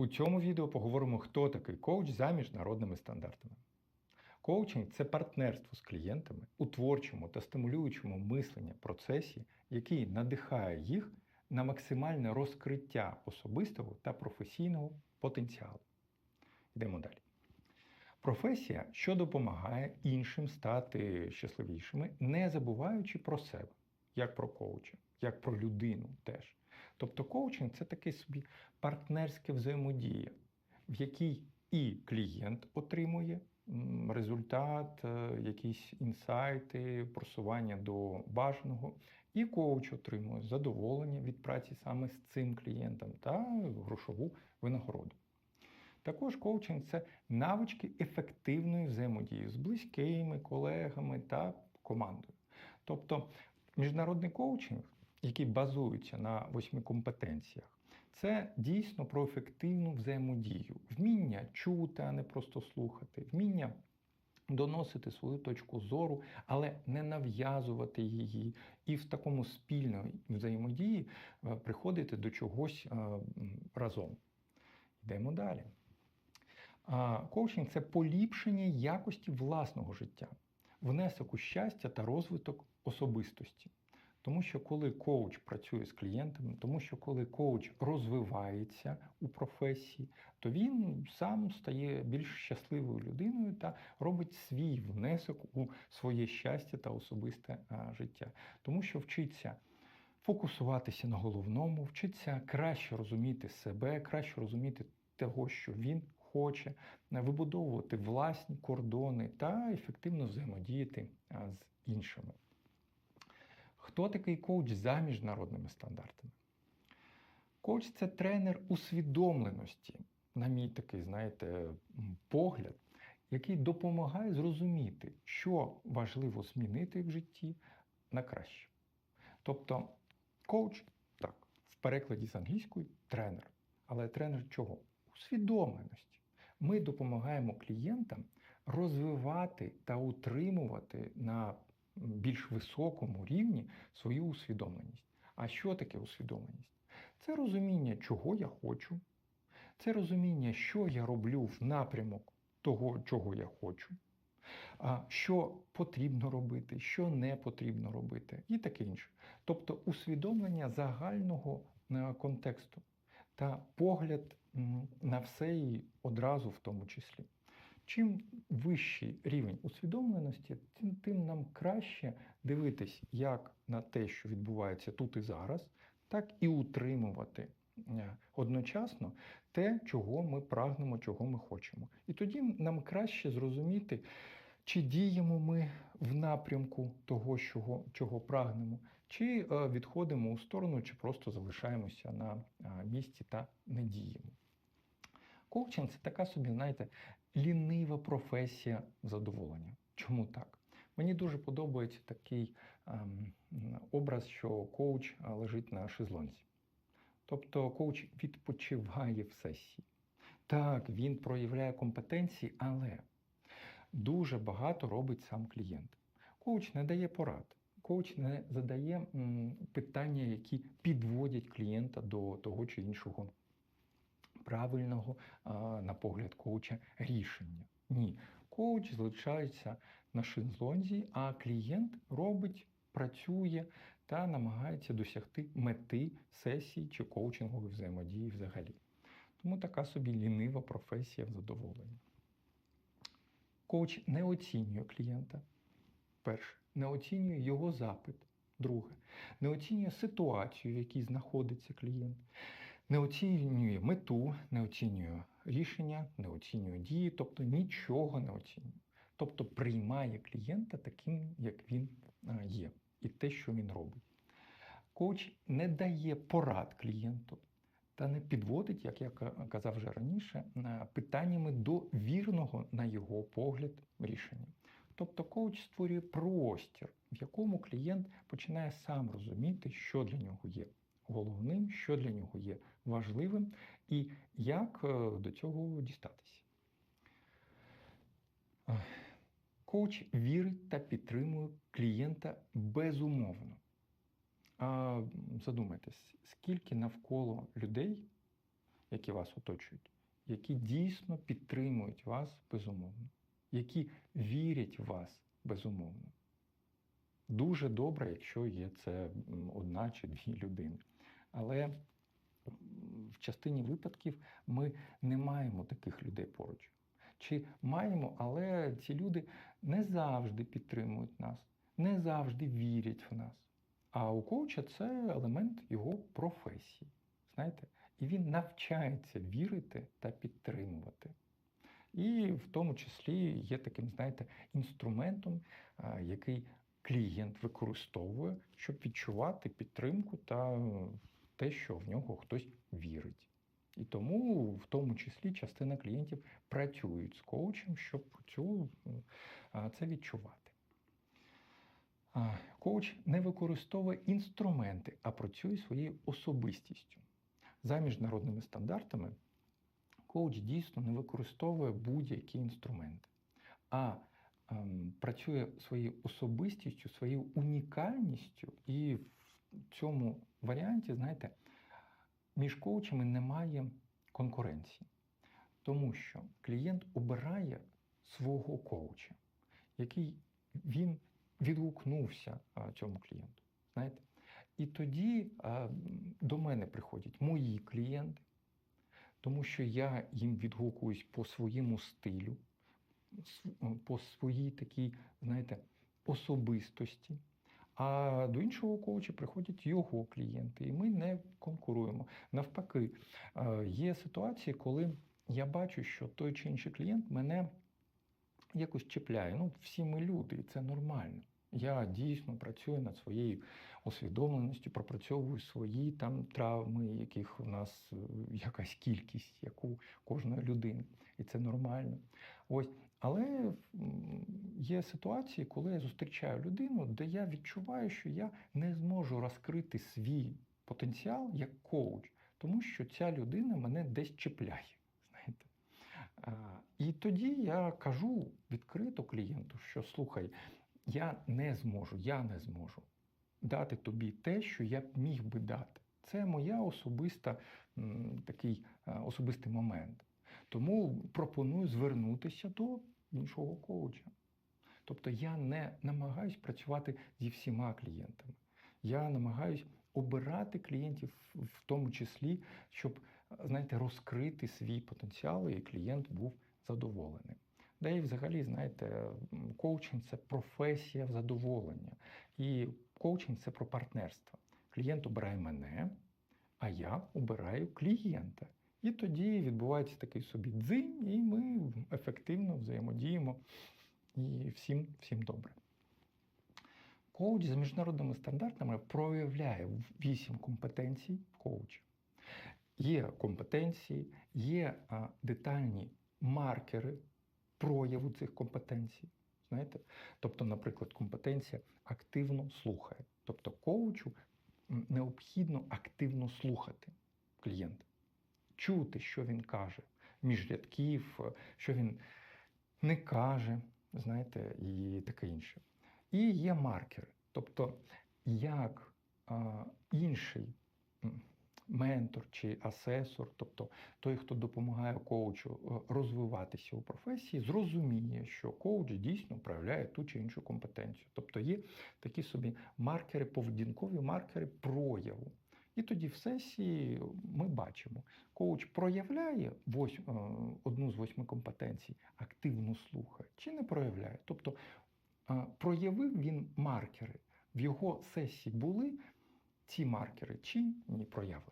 У цьому відео поговоримо, хто такий коуч за міжнародними стандартами. Коучинг це партнерство з клієнтами у творчому та стимулюючому мисленні процесі, який надихає їх на максимальне розкриття особистого та професійного потенціалу. Йдемо далі. Професія, що допомагає іншим стати щасливішими, не забуваючи про себе, як про коуча, як про людину теж. Тобто коучинг це такий собі партнерська взаємодія, в якій і клієнт отримує результат, е, якісь інсайти, просування до бажаного, і коуч отримує задоволення від праці саме з цим клієнтом та грошову винагороду. Також коучинг це навички ефективної взаємодії з близькими, колегами та командою. Тобто міжнародний коучинг, який базується на восьми компетенціях, це дійсно про ефективну взаємодію, вміння чути, а не просто слухати, вміння доносити свою точку зору, але не нав'язувати її, і в такому спільної взаємодії е, приходити до чогось е, разом. Йдемо далі. Коучинг це поліпшення якості власного життя, внесок у щастя та розвиток особистості. Тому що коли коуч працює з клієнтами, тому що коли коуч розвивається у професії, то він сам стає більш щасливою людиною та робить свій внесок у своє щастя та особисте життя. Тому що вчиться фокусуватися на головному, вчиться краще розуміти себе, краще розуміти того, що він хоче, вибудовувати власні кордони та ефективно взаємодіяти з іншими. Хто такий коуч за міжнародними стандартами? Коуч це тренер усвідомленості, на мій такий, знаєте, погляд, який допомагає зрозуміти, що важливо змінити в житті на краще. Тобто, коуч, так, в перекладі з англійської тренер. Але тренер чого? Усвідомленості. Ми допомагаємо клієнтам розвивати та утримувати на більш високому рівні свою усвідомленість. А що таке усвідомленість? Це розуміння, чого я хочу, це розуміння, що я роблю в напрямок того, чого я хочу, що потрібно робити, що не потрібно робити, і таке інше. Тобто усвідомлення загального е, контексту та погляд на все і одразу в тому числі. Чим вищий рівень усвідомленості, тим, тим нам краще дивитись як на те, що відбувається тут і зараз, так і утримувати е, одночасно те, чого ми прагнемо, чого ми хочемо. І тоді нам краще зрозуміти, чи діємо ми в напрямку того, чого, чого прагнемо, чи е, відходимо у сторону, чи просто залишаємося на е, місці та не діємо. Коучинг це така собі, знаєте, лінива професія задоволення. Чому так? Мені дуже подобається такий ем, образ, що коуч е, лежить на шезлонці. Тобто коуч відпочиває в сесії. Так, він проявляє компетенції, але дуже багато робить сам клієнт. Коуч не дає порад. Коуч не задає м, питання, які підводять клієнта до того чи іншого правильного, на погляд коуча, рішення. Ні. Коуч залишається на шезлонзі, а клієнт робить, працює та намагається досягти мети сесії чи коучингової взаємодії взагалі. Тому така собі лінива професія в задоволенні. Коуч не оцінює клієнта. Перше, не оцінює його запит. Друге, не оцінює ситуацію, в якій знаходиться клієнт, не оцінює мету, не оцінює рішення, не оцінює дії, тобто нічого не оцінює. Тобто приймає клієнта таким, як він є, і те, що він робить. Коуч не дає порад клієнту та не підводить, як я казав вже раніше, питаннями до вірного, на його погляд, рішення. Тобто коуч створює простір, в якому клієнт починає сам розуміти, що для нього є головним, що для нього є важливим, і як е, до цього дістатися. Коуч вірить та підтримує клієнта безумовно. А задумайтесь, скільки навколо людей, які вас оточують, які дійсно підтримують вас безумовно, які вірять в вас безумовно. Дуже добре, якщо є це одна чи дві людини. Але в частині випадків ми не маємо таких людей поруч. Чи маємо, але ці люди не завжди підтримують нас, не завжди вірять в нас. А у коуча це елемент його професії. Знаєте? І він навчається вірити та підтримувати. І в тому числі є таким, знаєте, інструментом, який клієнт використовує, щоб відчувати підтримку та те, що в нього хтось вірить. І тому, в тому числі, частина клієнтів працюють з коучем, щоб цю, це відчувати. Коуч не використовує інструменти, а працює своєю особистістю. За міжнародними стандартами коуч дійсно не використовує будь-які інструменти, а ем, працює своєю особистістю, своєю унікальністю, і цьому варіанті, знаєте, між коучами немає конкуренції, тому що клієнт обирає свого коуча, який він відгукнувся цьому клієнту. Знаєте? І тоді до мене приходять мої клієнти, тому що я їм відгукуюсь по своєму стилю, по своїй такій, знаєте, особистості. А до іншого коуча приходять його клієнти, і ми не конкуруємо. Навпаки, е, є ситуації, коли я бачу, що той чи інший клієнт мене якось чіпляє. Ну, всі ми люди, і це нормально. Я дійсно працюю над своєю усвідомленістю, пропрацьовую свої там травми, яких у нас е, якась кількість, як у кожної людини. І це нормально. Ось. Але є ситуації, коли я зустрічаю людину, де я відчуваю, що я не зможу розкрити свій потенціал як коуч, тому що ця людина мене десь чіпляє. Знаєте. І тоді я кажу відкрито клієнту, що слухай, я не зможу, я не зможу дати тобі те, що я б міг би дати. Це моя особиста такий особистий момент. Тому пропоную звернутися до іншого коуча. Тобто я не намагаюсь працювати зі всіма клієнтами. Я намагаюсь обирати клієнтів в тому числі, щоб знаєте, розкрити свій потенціал, і клієнт був задоволений. Да і взагалі, знаєте, коучинг це професія задоволення. І коучинг це про партнерство. Клієнт обирає мене, а я обираю клієнта. І тоді відбувається такий собі дзинь, і ми ефективно взаємодіємо. І всім, всім добре. Коуч за міжнародними стандартами проявляє вісім компетенцій коуча. Є компетенції, є а, детальні маркери прояву цих компетенцій. Знаєте? Тобто, наприклад, компетенція активно слухає. Тобто коучу необхідно активно слухати клієнта, чути, що він каже, між рядків, е, що він не каже, знаєте, і таке інше. І є маркери. Тобто, як а, інший ментор чи асесор, тобто той, хто допомагає коучу е, розвиватися у професії, зрозуміє, що коуч дійсно проявляє ту чи іншу компетенцію. Тобто є такі собі маркери, поведінкові маркери прояву. І тоді в сесії ми бачимо, коуч проявляє вось, е, одну з восьми компетенцій, активно слухає, чи не проявляє. Тобто е, проявив він маркери. В його сесії були ці маркери чи ні проявлені.